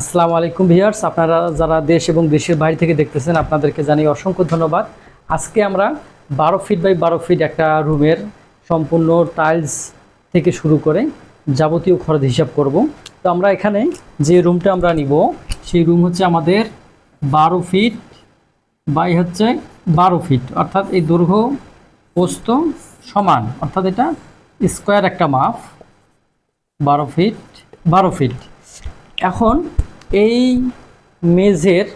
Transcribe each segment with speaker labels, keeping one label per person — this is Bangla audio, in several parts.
Speaker 1: আসসালামু আলাইকুম ভিউয়ার্স, আপনারা যারা দেশ এবং দেশের বাইরে থেকে দেখতেছেন, আপনাদেরকে জানিয়ে অসংখ্য ধন্যবাদ। আজকে আমরা বারো ফিট বাই বারো ফিট একটা রুমের সম্পূর্ণ টাইলস থেকে শুরু করে যাবতীয় খরচ হিসাব করব। তো আমরা এখানে যে রুমটা আমরা নিব, সেই রুম হচ্ছে আমাদের বারো ফিট বাই হচ্ছে বারো ফিট অর্থাৎ এই দৈর্ঘ্য পোস্ত সমান, অর্থাৎ এটা স্কোয়ার একটা মাপ, বারো ফিট বারো ফিট এখন এই মেঝের,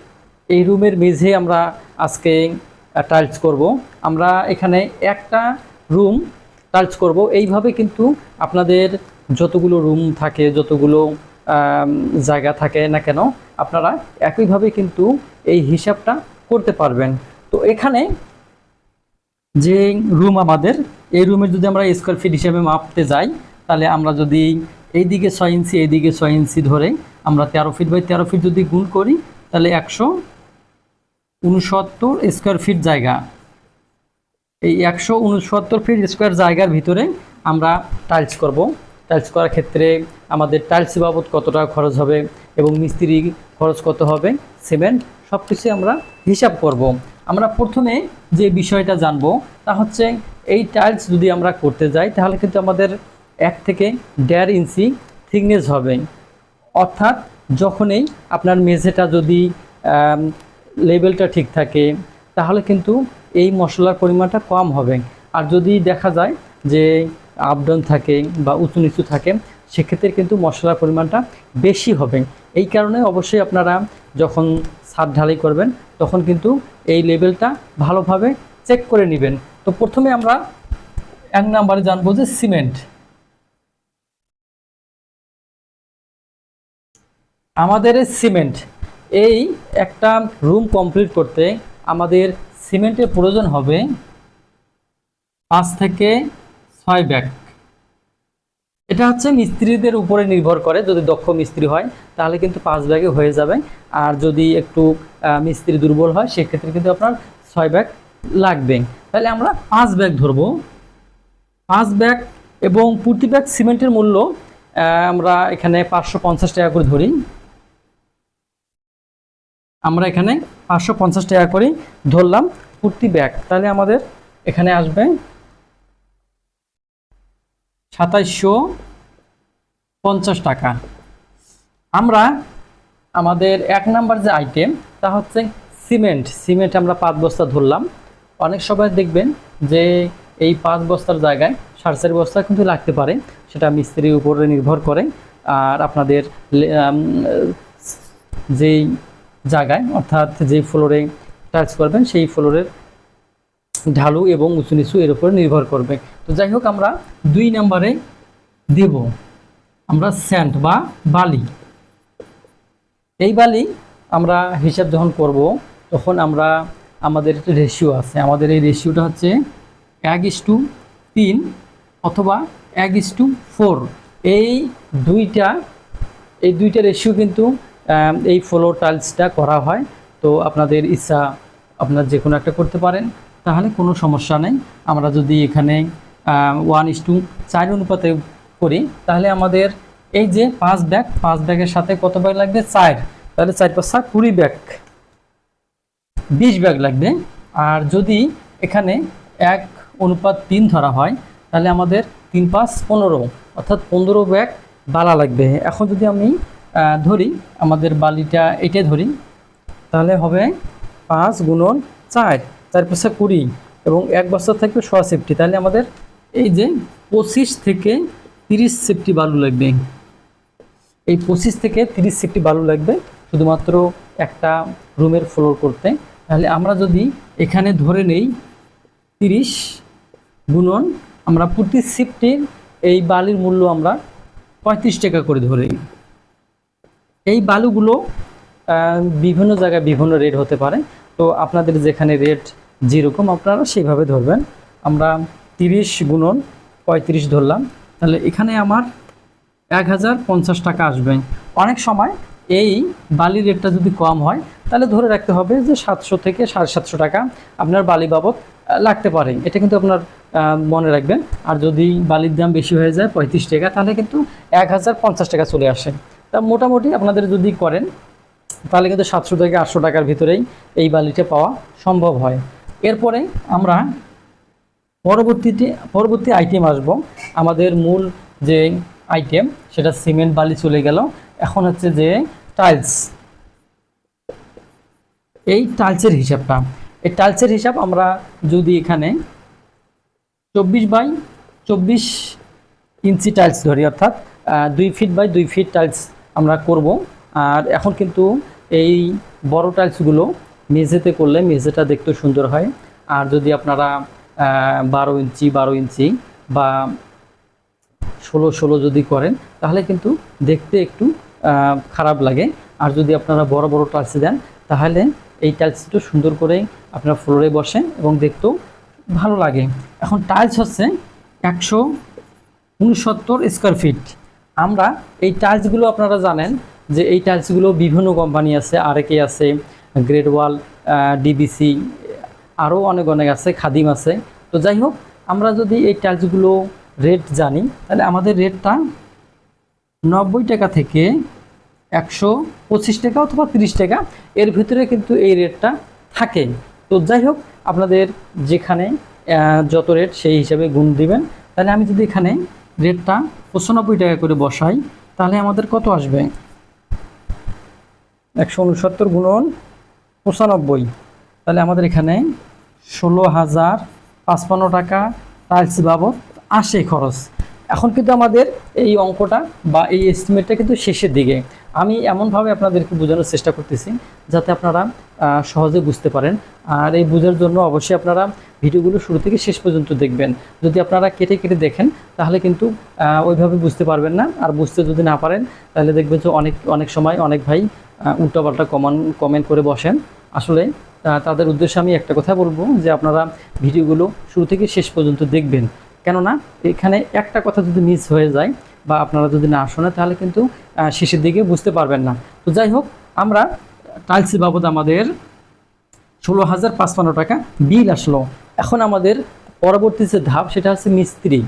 Speaker 1: এই রুমের মেঝে আমরা আজকে টাইলস করব। আমরা এখানে একটা রুম টাইলস করব। এইভাবে কিন্তু আপনাদের যতগুলো রুম থাকে, যতগুলো জায়গা থাকে না কেন, আপনারা একইভাবে কিন্তু এই হিসাবটা করতে পারবেন। তো এখানে যে রুম আমাদের, এই রুমের যদি আমরা স্কোয়ার ফিট হিসাবে মাপতে যাই, তাহলে আমরা যদি এইদিকে ছয় ইঞ্চি, এইদিকে ছয় ইঞ্চি ধরে আমরা তেরো ফিট বাই তেরো ফিট যদি গুণ করি, তাহলে একশো উনসত্তর স্কোয়ার ফিট জায়গা। এই একশো উনসত্তর ফিট স্কোয়ার জায়গার ভিতরে আমরা টাইলস করব। টাইলস করার ক্ষেত্রে আমাদের টাইলস বাবদ কত টাকা খরচ হবে এবং মিস্ত্রি খরচ কত হবে সিমেন্ট সব কিছু আমরা হিসাব করব। আমরা প্রথমে যে বিষয়টা জানব তা হচ্ছে, এই টাইলস যদি আমরা করতে যাই, তাহলে কিন্তু আমাদের এক থেকে দেড় ইঞ্চি থিকনেস হবে। অর্থাৎ যখনই আপনার মেঝেটা যদি লেভেলটা ঠিক থাকে, তাহলে কিন্তু এই মশলার পরিমাণটা কম হবে। আর যদি দেখা যায় যে আপডাউন থাকে বা উঁচু নিচু থাকে, সেক্ষেত্রে কিন্তু মশলার পরিমাণটা বেশি হবে। এই কারণে অবশ্যই আপনারা যখন ছাদ ঢালাই করবেন, তখন কিন্তু এই লেভেলটা ভালোভাবে চেক করে নেবেন। তো প্রথমে আমরা এক নম্বরে জানব যে সিমেন্ট আমাদের সিমেন্ট। এই একটা রুম কমপ্লিট করতে আমাদের সিমেন্টের প্রয়োজন হবে পাঁচ থেকে ছয় ব্যাগ। এটা হচ্ছে মিস্ত্রিদের উপরে নির্ভর করে, যদি দক্ষ মিস্ত্রি হয়, তাহলে কিন্তু পাঁচ ব্যাগে হয়ে যাবে। আর যদি একটু মিস্ত্রি দুর্বল হয়, সেক্ষেত্রে কিন্তু আপনার ছয় ব্যাগ লাগবে। তাহলে আমরা পাঁচ ব্যাগ ধরবো। পাঁচ ব্যাগ এবং প্রতি ব্যাগ সিমেন্টের মূল্য আমরা এখানে পাঁচশো পঞ্চাশ টাকা করে ধরি। আমরা এখানে পাঁচশো পঞ্চাশ টাকা করে ধরলাম কুর্তি ব্যাগ। তাহলে আমাদের এখানে আসবে সাতাইশশো পঞ্চাশ টাকা। আমরা আমাদের এক নাম্বার যে আইটেম তা হচ্ছে সিমেন্ট। সিমেন্ট আমরা পাঁচ বস্তা ধরলাম। অনেক সময় দেখবেন যে এই পাঁচ বস্তার জায়গায় সাড়ে চার বস্তা কিন্তু লাগতে পারে, সেটা মিস্ত্রির উপরে নির্ভর করে। আর আপনাদের যেই জায়গায়, অর্থাৎ যেই ফ্লোরে টাচ করবেন, সেই ফ্লোরের ঢালু এবং উঁচু নিচু এর উপর নির্ভর করবে। তো যাই হোক, আমরা দুই নম্বরে দেব। আমরা স্যান্ড বা বালি। এই বালি আমরা হিসাব যখন করব, তখন আমরা আমাদের একটা রেশিও আছে। আমাদের এই রেশিওটা হচ্ছে এক ইস টু তিন অথবা এক ইস টু ফোর। এই দুইটা এই দুইটা রেশিও কিন্তু এই ফ্লোর টাইলসটা করা হয়। তো আপনাদের ইচ্ছা, আপনার যে কোনো একটা করতে পারেন। তাহলে কোনো সমস্যা নেই। আমরা যদি এখানে ওয়ান ইস টু চার অনুপাতে করি, তাহলে আমাদের এই যে পাঁচ ব্যাগ, পাঁচ ব্যাগের সাথে কত ব্যাগ লাগবে? চার। তাহলে চার পাঁচ সাত কুড়ি ব্যাগ। বিশ ব্যাগ লাগবে। আর যদি এখানে এক অনুপাত তিন ধরা হয়, তাহলে আমাদের তিন পাঁচ পনেরো, অর্থাৎ পনেরো ব্যাগ বালা লাগবে। এখন যদি আমি ধরি, আমাদের বালিটা এটা ধরি। তাহলে হবে পাঁচ গুণন চার চার পাঁচে কুড়ি এবং এক বছর থাকবে সোয়া সেফটি। তাহলে আমাদের এই যে পঁচিশ থেকে তিরিশ সেফটি বালু লাগবে। এই পঁচিশ থেকে তিরিশ সেফটি বালু লাগবে শুধুমাত্র একটা রুমের ফ্লোর করতে। তাহলে আমরা যদি এখানে ধরে নেই তিরিশ গুণন, আমরা প্রতি শিফটের এই বালির মূল্য আমরা পঁয়ত্রিশ টাকা করে ধরে এই বালুগুলো বিভিন্ন জায়গায় বিভিন্ন রেট হতে পারে। তো আপনাদের যেখানে রেট যেরকম আপনারা সেইভাবে ধরবেন। আমরা তিরিশ গুণন পঁয়ত্রিশ ধরলাম। তাহলে এখানে আমার এক হাজার পঞ্চাশ টাকা আসবে। অনেক সময় এই বালির রেটটা যদি কম হয়, তাহলে ধরে রাখতে হবে যে সাতশো থেকে সাড়ে সাতশো টাকা আপনার বালি বাবদ লাগতে পারে। এটা কিন্তু আপনার মনে রাখবেন। আর যদি বালির দাম বেশি হয়ে যায় পঁয়ত্রিশ টাকা, তাহলে কিন্তু এক হাজার পঞ্চাশ টাকা চলে আসে। তা মোটামুটি আপনাদের যদি করেন, তাহলে কিন্তু সাতশো থেকে আটশো টাকার ভিতরেই এই বালিটা পাওয়া সম্ভব হয়। এরপরে আমরা পরবর্তীতে, পরবর্তী আইটেম আসব। আমাদের মূল যে আইটেম সেটা সিমেন্ট বালি চলে গেল। এখন হচ্ছে যে টাইলস এই টাইলসের হিসাবটা। এই টাইলসের হিসাব আমরা যদি এখানে চব্বিশ বাই চব্বিশ ইঞ্চি টাইলস ধরি, অর্থাৎ দুই ফিট বাই দুই ফিট টাইলস আমরা করব। আর এখন কিন্তু এই বড় টাইলসগুলো মেঝেতে করলে মেঝেটা দেখতে সুন্দর হয়। আর যদি আপনারা বারো ইঞ্চি বারো ইঞ্চি বা ষোলো ষোলো যদি করেন, তাহলে কিন্তু দেখতে একটু খারাপ লাগে। আর যদি আপনারা বড় বড় টাইলস দেন, তাহলে এই টাইলসটা সুন্দর করে আপনার ফ্লোরে বসেন এবং দেখতেও ভালো লাগে। এখন টাইলস হচ্ছে একশো উনসত্তর স্কোয়ার ফিট আমরা এই টাইলসগুলো আপনারা জানেন যে এই টাইলসগুলো বিভিন্ন কোম্পানি আছে, আরেকে আছে গ্রেড ওয়াল ডিবিসি আরও অনেক অনেক আছে, খাদিম আছে। তো যাই হোক, আমরা যদি এই টাইলসগুলো রেট জানি, তাহলে আমাদের রেটটা নব্বই টাকা থেকে একশো পঁচিশ টাকা অথবা তিরিশ টাকা, এর ভিতরে কিন্তু এই রেটটা থাকে। তো যাই হোক, আপনাদের যেখানে যত রেট সেই হিসাবে গুণ দিবেন। তাহলে আমি যদি এখানে রেটটা পঁচানব্বই টাকা করে বসাই, তাহলে আমাদের কত আসবে? একশো উনসত্তর গুণন পঁচানব্বই। তাহলে আমাদের এখানে ষোলো হাজার পাঁচপান্ন টাকা টাইলস বাবদ আসে খরচ। এখন কিন্তু আমাদের এই অঙ্কটা বা এই এস্টিমেটটা কিন্তু শেষের দিকে। আমি এমনভাবে আপনাদেরকে বোঝানোর চেষ্টা করতেছি যাতে আপনারা সহজে বুঝতে পারেন। আর এই বোঝার জন্য অবশ্যই আপনারা ভিডিওগুলো শুরু থেকে শেষ পর্যন্ত দেখবেন। যদি আপনারা কেটে কেটে দেখেন, তাহলে কিন্তু ওইভাবে বুঝতে পারবেন না। আর বুঝতে যদি না পারেন, তাহলে দেখবেন যে অনেক অনেক সময় অনেক ভাই উল্টাপাল্টা কমান কমেন্ট করে বসেন। আসলে তাদের উদ্দেশ্যে আমি একটা কথা বলব যে আপনারা ভিডিওগুলো শুরু থেকে শেষ পর্যন্ত দেখবেন। কেননা, এখানে একটা কথা যদি মিস হয়ে যায় বা আপনারা যদি না শোনে তাহলে কিন্তু শেষের দিকে বুঝতে পারবেন না। তো যাই হোক, আমরা টাইলস বাবদ আমাদের ষোলো হাজার পাঁচপান্ন টাকা বিল আসলো। এখন আমাদের পরবর্তী যে ধাপ, সেটা হচ্ছে মিস্ত্রি,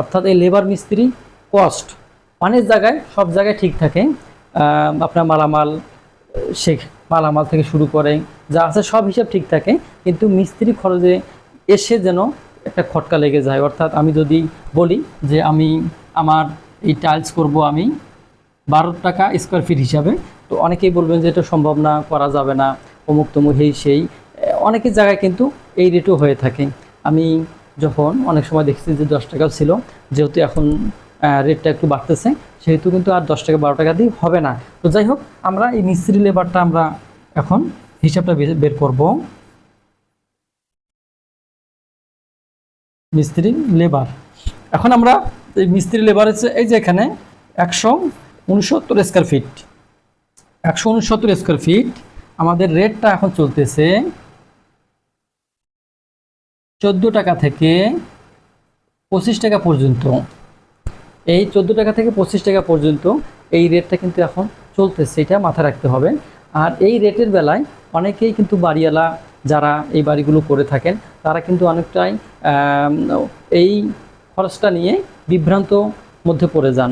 Speaker 1: অর্থাৎ এই লেবার মিস্ত্রি কস্ট অনেক জায়গায়, সব জায়গায় ঠিক থাকে। আপনার মালামাল, সে মালামাল থেকে শুরু করে, যা আছে সব হিসাব ঠিক থাকে। কিন্তু মিস্ত্রি খরচে এসে যেন একটা খটকা লেগে যায়। অর্থাৎ আমি যদি বলি যে আমি আমার এই টাইলস করব আমি বারো টাকা স্কোয়ার ফিট হিসাবে। তো অনেকেই বলবেন যে এটা সম্ভব না, করা যাবে না, অমুক তমুক এই সেই। অনেকের জায়গায় কিন্তু এই রেটও হয়ে থাকে। আমি যখন অনেক সময় দেখেছি যে দশ টাকাও ছিল, যেহেতু এখন রেটটা একটু বাড়তেছে, সেহেতু কিন্তু আর দশ টাকা, বারো টাকা দিয়ে হবে না। তো যাই হোক, আমরা এই মিস্ত্রি লেবারটা আমরা এখন হিসাবটা বের করব। মিস্ত্রি লেবার এখন আমরা এই মিস্ত্রি লেবার হচ্ছে এই যে এখানে একশো উনসত্তর স্কোয়ার ফিট একশো উনসত্তর স্কোয়ার ফিট আমাদের রেটটা এখন চলতেছে চোদ্দ টাকা থেকে পঁচিশ টাকা পর্যন্ত। এই চোদ্দ টাকা থেকে পঁচিশ টাকা পর্যন্ত এই রেটটা কিন্তু এখন চলতেছে, এটা মাথায় রাখতে হবে। আর এই রেটের বেলায় অনেকেই কিন্তু বাড়িওয়ালা যারা এই বাড়িগুলো করে থাকেন, তারা কিন্তু অনেকটাই এই খরচটা নিয়ে বিভ্রান্ত মধ্যে পড়ে যান।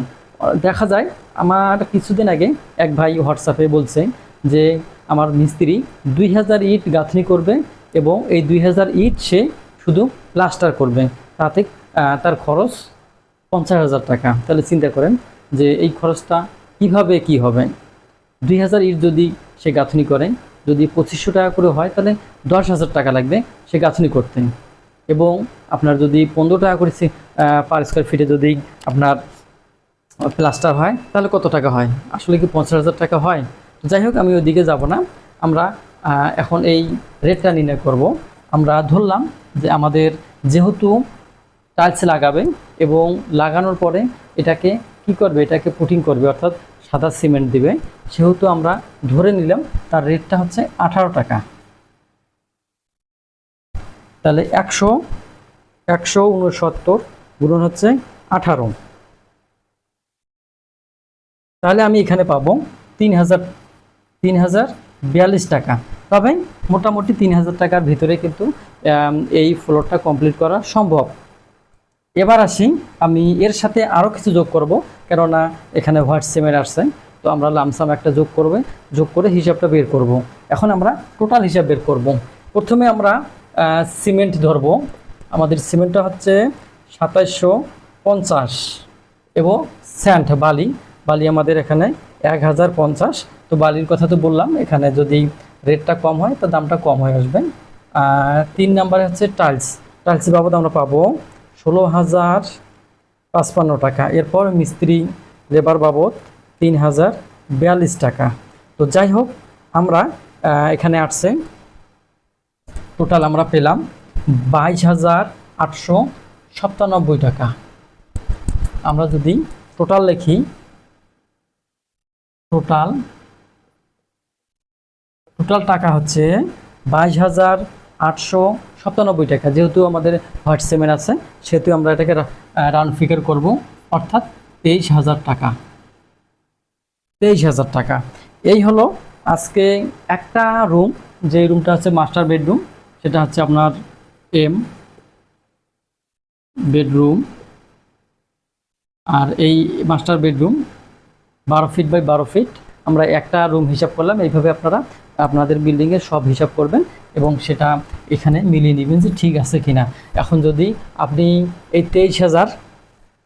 Speaker 1: দেখা যায়, আমার কিছুদিন আগে এক ভাই হোয়াটসঅ্যাপে বলছে যে, আমার মিস্ত্রি দুই হাজার ইট গাঁথনি করবে এবং এই দুই হাজার ইট সে শুধু প্লাস্টার করবে। তাতে তার খরচ পঞ্চাশ হাজার টাকা। তাহলে চিন্তা করেন যে, এই খরচটা কীভাবে কি হবে? দুই হাজার ইট যদি সে গাঁথনি করে, যদি পঁচিশশো টাকা করে হয়, তাহলে দশ হাজার টাকা লাগবে সে গাঁথনি করতে। এবং আপনার যদি পনেরো টাকা করে পার স্কোয়ার ফিটে যদি আপনার প্লাস্টার হয়, তাহলে কত টাকা হয়? আসলে কি পঞ্চাশ হাজার টাকা হয়? তো যাই হোক, আমি ওইদিকে যাব না। আমরা এখন এই রেটটা নির্ণয় করব। আমরা ধরলাম যে আমাদের যেহেতু টাইলস লাগাবে এবং লাগানোর পরে এটাকে কি করবে? এটাকে পুটিং করবে, অর্থাৎ সাদা সিমেন্ট দিবে। সেহেতু আমরা ধরে নিলাম, তার রেটটা হচ্ছে আঠারো টাকা। তাহলে একশো একশো উনসত্তর গুণন হচ্ছে আঠারো তাহলে আমি এখানে পাবো তিন হাজার তিন হাজার বিয়াল্লিশ টাকা তবে মোটামুটি তিন হাজার টাকার ভিতরে কিন্তু এই ফ্লোরটা কমপ্লিট করা সম্ভব এবার আসি, আমি এর সাথে আরও কিছু যোগ করব, কেননা এখানে সিমেন্ট আসছে, তো আমরা লামসাম একটা যোগ করবে, যোগ করে হিসাবটা বের করব। এখন আমরা টোটাল হিসাব বের করব। প্রথমে আমরা সিমেন্ট ধরব। আমাদের সিমেন্টটা হচ্ছে সাতাইশশো পঞ্চাশ এবং স্যান্ড বালি। বালি আমাদের এখানে এক হাজার পঞ্চাশ। তো বালির কথা তো বললাম, এখানে যদি রেটটা কম হয় তো দামটা কম হয়ে আসবে। তিন নাম্বারে হচ্ছে টাইলস। টাইলস বাবদ আমরা পাবো ষোলো হাজার পাঁচপান্ন টাকা। এরপর মিস্ত্রি লেবার বাবদ তিন হাজার বিয়াল্লিশ টাকা। তো যাই হোক, আমরা এখানে আসছে। টোটাল আমরা পেলাম বাইশ হাজার আটশো সাতানব্বই টাকা। আমরা যদি টোটাল লিখি টোটাল টোটাল টাকা হচ্ছে বাইশ হাজার আটশো সাতানব্বই টাকা। যেহেতু আমাদের হোয়াটসঅ্যাপের আছে, সেহেতু আমরা এটাকে রাউন্ড ফিগার করব। অর্থাৎ তেইশ হাজার টাকা। তেইশ হাজার টাকা। এই হলো আজকে একটা রুম যে রুমটা হচ্ছে মাস্টার বেডরুম সেটা হচ্ছে আপনার এম বেডরুম আর এই মাস্টার বেডরুম বারো ফিট বাই বারো ফিট আমরা একটা রুম হিসাব করলাম, এইভাবে আপনারা আপনাদের বিল্ডিংয়ের সব হিসাব করবেন এবং সেটা এখানে মিলিয়ে নেবেন যে ঠিক আছে কিনা। এখন যদি আপনি এই তেইশ হাজার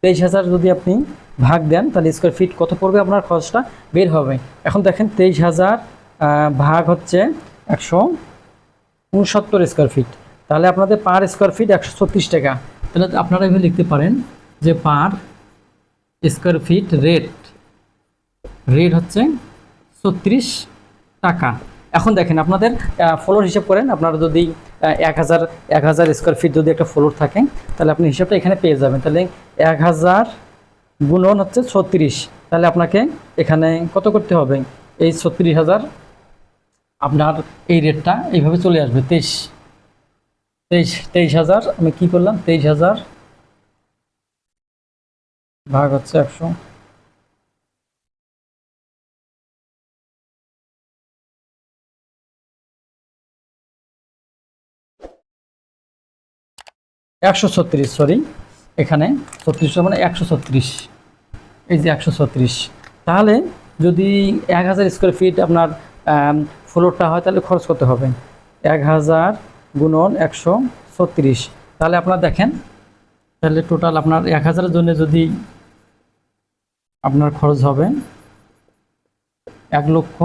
Speaker 1: তেইশ হাজার যদি আপনি ভাগ দেন, তাহলে স্কোয়ার ফিট কত পড়বে আপনার খরচটা? বের হবে। এখন দেখেন তেইশ হাজার ভাগ হচ্ছে একশো উনসত্তর স্কোয়ার ফিট তাহলে আপনাদের পার স্কোয়ার ফিট একশো ছত্রিশ টাকা। তাহলে আপনারা এভাবে লিখতে পারেন যে per square feet rate rate হচ্ছে ছত্রিশ টাকা। এখন দেখেন আপনাদের ফ্লোর হিসাব করেন। আপনারা যদি এক হাজার এক হাজার স্কোয়ার ফিট যদি একটা ফ্লোর থাকে, তাহলে আপনি হিসাবটা এখানে পেয়ে যাবেন। তাহলে এক হাজার গুণন হচ্ছে ছত্রিশ। তাহলে আপনাকে এখানে কত করতে হবে? এই ছত্রিশ হাজার আপনার এই রেটটা এইভাবে চলে আসবে, তেইশ তেইশ তেইশ হাজার, আমি কি করলাম? তেইশ হাজার ভাগ হচ্ছে একশো। একশো ছত্রিশ সরি এখানে ছত্রিশ মানে একশো ছত্রিশ। এই যে একশো ছত্রিশ। তাহলে যদি এক হাজার স্কোয়ার ফিট আপনার ফ্লোরটা হয়, তাহলে খরচ করতে হবে। এক হাজার গুণন একশো ছত্রিশ। তাহলে আপনারা দেখেন, তাহলে টোটাল আপনার এক হাজারের জন্য যদি আপনার খরচ হবে এক লক্ষ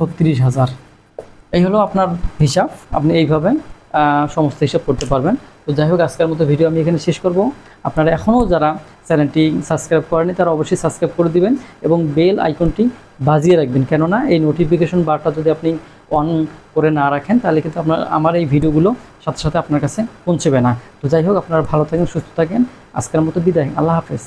Speaker 1: ছত্রিশ হাজার। এই হলো আপনার হিসাব, আপনি এইভাবে সমস্ত হিসাব করতে পারবেন। তো যাই হোক, আজকের মতো ভিডিও আমি এখানে শেষ করব। আপনারা এখনও যারা চ্যানেলটি সাবস্ক্রাইব করেনি তারা অবশ্যই সাবস্ক্রাইব করে দিবেন এবং বেল আইকনটি বাজিয়ে রাখবেন। কেননা এই নোটিফিকেশন বারটা যদি আপনি অন করে না রাখেন, তাহলে কিন্তু আপনার, আমার এই ভিডিওগুলো সাথে সাথে আপনার কাছে পৌঁছবে না। তো যাই হোক, আপনারা ভালো থাকেন, সুস্থ থাকেন। আজকের মতো বিদায়। আল্লাহ হাফেজ।